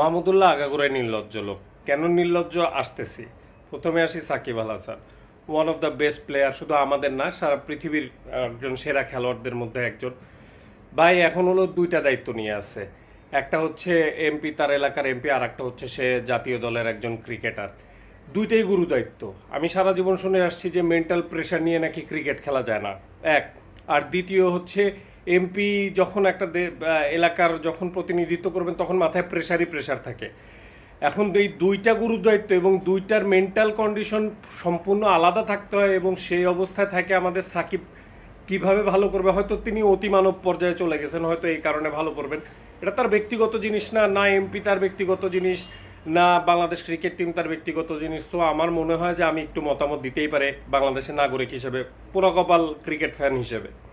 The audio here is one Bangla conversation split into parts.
মাহমুদুল্লাহ আগাগোড়ায় নির্লজ্জ লোক। কেন নির্লজ্জ? আসতেছি। প্রথমে আসি Shakib Al Hasan. One of the best player শুধু আমাদের না, সারা পৃথিবীর একজন সেরা খেলোয়াড়দের মধ্যে একজন। ভাই, এখন হলো দুইটা দায়িত্ব নিয়ে আছে। একটা হচ্ছে এমপি তার এলাকার এমপি আর একটা হচ্ছে সে জাতীয় দলের একজন ক্রিকেটার দুইটাই গুরু দায়িত্ব। আমি সারা জীবন শুনে আসছি যে মেন্টাল প্রেশার নিয়ে নাকি ক্রিকেট খেলা যায় না। এক। আর দ্বিতীয় হচ্ছে এমপি যখন একটা এলাকার যখন প্রতিনিধিত্ব করবেন, তখন মাথায় প্রেশারই প্রেশার থাকে। এখন এই দুইটা গুরু দায়িত্ব এবং দুইটার মেন্টাল কন্ডিশন সম্পূর্ণ আলাদা থাকতে হয় এবং সেই অবস্থায় থাকে আমাদের সাকিব কীভাবে ভালো করবে। হয়তো তিনি অতিমানব পর্যায়ে চলে গেছেন, হয়তো এই কারণে ভালো করবেন। এটা তার ব্যক্তিগত জিনিস না না এমপি তার ব্যক্তিগত জিনিস, না বাংলাদেশ ক্রিকেট টিম তার ব্যক্তিগত জিনিস। তো আমার মনে হয় যে আমি একটু মতামত দিতেই পারে বাংলাদেশের নাগরিক হিসেবে পুরকপাল ক্রিকেট ফ্যান হিসেবে।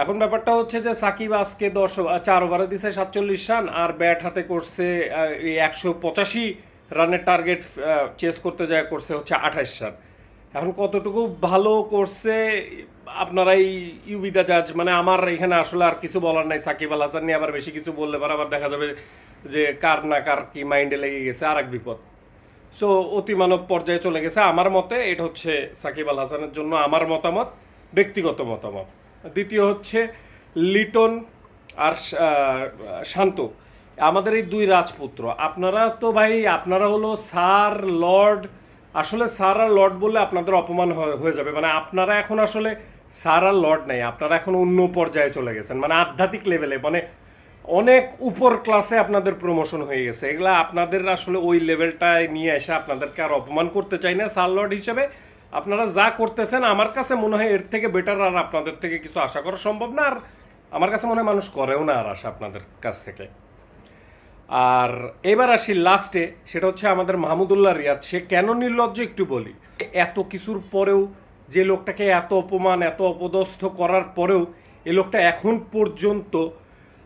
এখন ব্যাপারটা হচ্ছে যে সাকিব আজকে দশ চার ওভারে দিছে সাতচল্লিশ রান আর ব্যাট হাতে করছে এই একশো পঁচাশি রানের টার্গেট চেস করতে যায় করছে হচ্ছে আঠাশ রান। এখন কতটুকু ভালো করছে আপনারাই ইউবিদা জাজ মানে আমার এখানে আসলে আর কিছু বলার নাই, সাকিব আল হাসান নিয়ে আবার বেশি কিছু বললে পরে আবার দেখা যাবে যে কার না কার কি মাইন্ডে লেগে গেছে আর এক বিপদ। সো অতিমানব পর্যায়ে চলে গেছে আমার মতে, এটা হচ্ছে সাকিব আল হাসানের জন্য আমার মতামত, ব্যক্তিগত মতামত। দ্বিতীয় হচ্ছে লিটন আর শান্ত। আমাদের এই দুই রাজপুত্র। আপনারা তো ভাই, আপনারা হলো স্যার, লর্ড। আসলে স্যার আর লর্ড বললে আপনাদের অপমান হয়ে যাবে। মানে আপনারা এখন আসলে স্যার আর লর্ড নেই। আপনারা এখন অন্য পর্যায়ে চলে গেছেন। মানে আধ্যাত্মিক লেভেলে মানে অনেক উপর ক্লাসে আপনাদের প্রমোশন হয়ে গেছে। এগুলা আপনাদের আসলে ওই লেভেলটায় নিয়ে এসে আপনাদেরকে আর অপমান করতে চাই না সার লর্ড হিসেবে। আপনারা যা করতেছেন, আমার কাছে মনে হয় এর থেকে বেটার আর আপনাদের থেকে কিছু আশা করা সম্ভব না, আর আমার কাছে মনে হয় মানুষ করেও না আর আশা আপনাদের কাছ থেকে। আর এবার আসি লাস্টে সেটা হচ্ছে আমাদের মাহমুদুল্লাহ রিয়াদ। সে কেন নির্লজ্জ একটু বলি। এত কিছুর পরেও, যে লোকটাকে এত অপমান, এত অপদস্থ করার পরেও, এ লোকটা এখন পর্যন্ত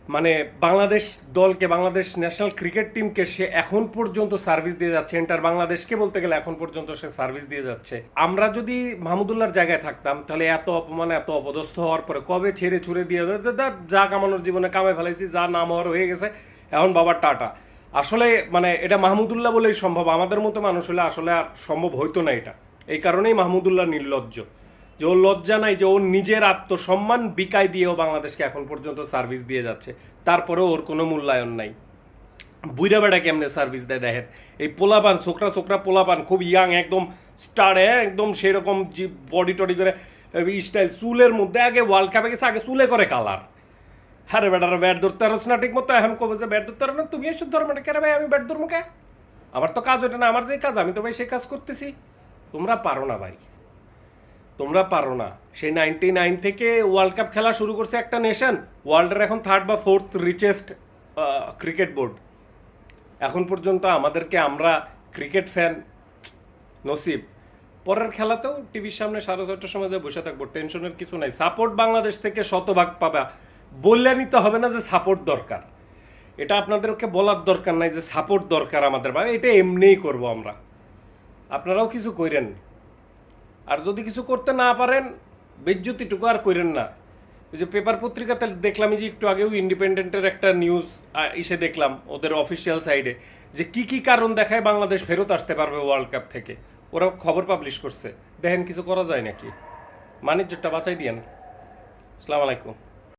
মানে বাংলাদেশ দলকে বাংলাদেশ ন্যাশনাল ক্রিকেট টিমকে সে এখন পর্যন্ত সার্ভিস দিয়ে যাচ্ছে। এন্টার বাংলাদেশকে বলতে গেলে এখন পর্যন্ত সে সার্ভিস দিয়ে যাচ্ছে। আমরা যদি মাহমুদুল্লাহর জায়গায় থাকতাম তাহলে এত অপমান এত অপদস্থ হওয়ার পরে কবে ছেড়ে ছুড়ে দিয়ে "দা, যা কামানোর জীবনে কামে ফেলাইছি যা নাম হওয়ার হয়ে গেছে এখন বাবার টাটা। আসলে মানে এটা মাহমুদুল্লাহ বলেই সম্ভব। আমাদের মতো মানুষ হলে আসলে আর সম্ভব হইতো না এটা। এই কারণেই মাহমুদুল্লাহ নির্লজ্জ। যে ওর লজ্জা নাই যে ওর নিজের আত্মসম্মান বিকায় দিয়েও বাংলাদেশকে এখন পর্যন্ত সার্ভিস দিয়ে যাচ্ছে। তারপরেও ওর কোনো মূল্যায়ন নাই। বুইরা বেটা কেমনে সার্ভিস দেয় দেখেন? এই পোলাপান, ছোকরা ছোকরা পোলাপান খুব ইয়াং একদম স্টার হ্যাঁ? একদম সেরকম বডি টডি করে স্টাইল চুলের মধ্যে আগে ওয়ার্ল্ড কাপে গেছে আগে চুলে করে কালার আরে বেটারা ব্যাট ধরতে পারছ না ঠিক মতো এখন কবে যে ব্যাট ধরতে পারো না? তুমি এসে ধরো মানে কেন ভাই, আমি ব্যাট ধরবো কে? আমার তো কাজ ওটা না, আমার যে কাজ, আমি তো ভাই সেই কাজ করতেছি। তোমরা পারো না ভাই। তোমরা পারো না। সেই নাইনটি নাইন থেকে ওয়ার্ল্ড কাপ খেলা শুরু করছে একটা নেশন ওয়ার্ল্ডের এখন থার্ড বা ফোর্থ রিচেস্ট ক্রিকেট বোর্ড এখন পর্যন্ত আমাদেরকে আমরা ক্রিকেট ফ্যান নসিব। পরের খেলাতেও টিভির সামনে সাড়ে ছয়টার সময় যে বসে থাকব টেনশনের কিছু নাই। সাপোর্ট বাংলাদেশ থেকে শতভাগ পাবা। বললে নিতে হবে না যে সাপোর্ট দরকার। এটা আপনাদেরকে বলার দরকার নাই যে সাপোর্ট দরকার আমাদের ভাই। এটা এমনিই করব আমরা। আপনারাও কিছু কইরেন। আর যদি কিছু করতে না পারেন বিদ্যুতিটুকু আর করেন না। ওই যে পেপার পত্রিকাতে দেখলাম যে একটু আগেও ইন্ডিপেন্ডেন্টের একটা নিউজ এসে দেখলাম ওদের অফিসিয়াল সাইডে যে কি কি কারণ দেখায় বাংলাদেশ ফেরত আসতে পারবে ওয়ার্ল্ড কাপ থেকে। ওরা খবর পাবলিশ করছে। দেখেন কিছু করা যায় নাকি? বাণিজ্যটা বাঁচাই দিয়েন। আসসালামু আলাইকুম।